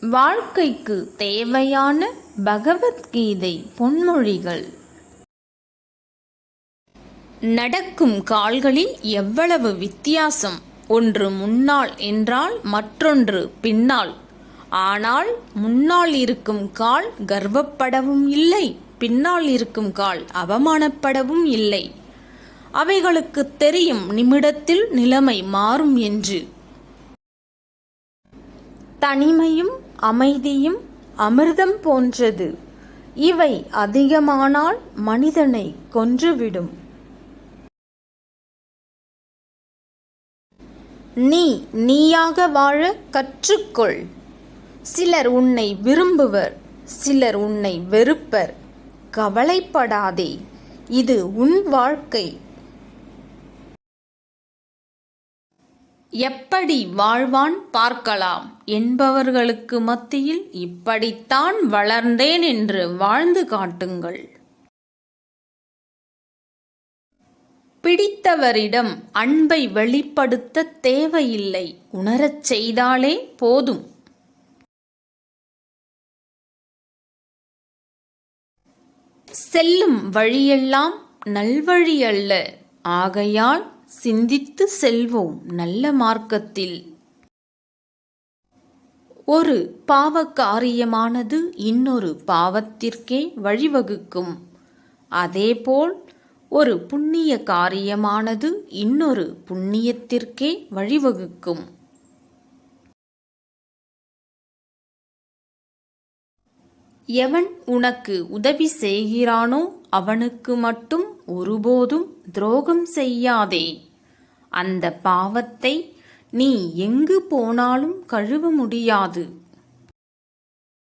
வாழ்க்கைக்கு தேவையான பகவத்கீதை பொன்மொழிகள். நடக்கும் கால்களில் எவ்வளவு வித்தியாசம். ஒன்று முன்னால் என்றால் மற்றொன்று பின்னால். ஆனால் முன்னால் இருக்கும் கால் கர்வப்படவும் இல்லை பின்னால் இருக்கும் கால் அவமானப்படவும் இல்லை. அவைகளுக்கு தெரியும் நிமிடத்தில் நிலைமை மாறும் என்று. தனிமையும் அமைதியும் அமிர்தம் போன்றது. இவை அதிகமானால் மனிதனை கொன்றுவிடும். நீ நீயாக வாழ கற்றுக்கொள். சிலர் உன்னை விரும்புவர் சிலர் உன்னை வெறுப்பர். கவலைப்படாதே. இது உன் வாழ்க்கை. எப்படி வாழ்வான் பார்க்கலாம். என்பவர்களுக்கு மத்தியில் இப்படித்தான் வளர்ந்தேன் என்று வாழ்ந்து காட்டுங்கள். பிடித்தவரிடம் அன்பை வெளிப்படுத்த தேவையில்லை. உணரச் செய்தாலே போதும். செல்லும் வழியெல்லாம் நல்வழி அல்ல. ஆகையால் சிந்தித்து செல்வோம் நல்ல மார்க்கத்தில். ஒரு பாவ காரியமானது இன்னொரு பாவத்திற்கே வழிவகுக்கும். அதேபோல் ஒரு புண்ணிய காரியமானது இன்னொரு புண்ணியத்திற்கே வழிவகுக்கும். எவன் உனக்கு உதவி செய்கிறானோ அவனுக்கு மட்டும் ஒருபோதும் துரோகம் செய்யாதே. அந்த பாவத்தை நீ எங்கு போனாலும் கழுவ முடியாது.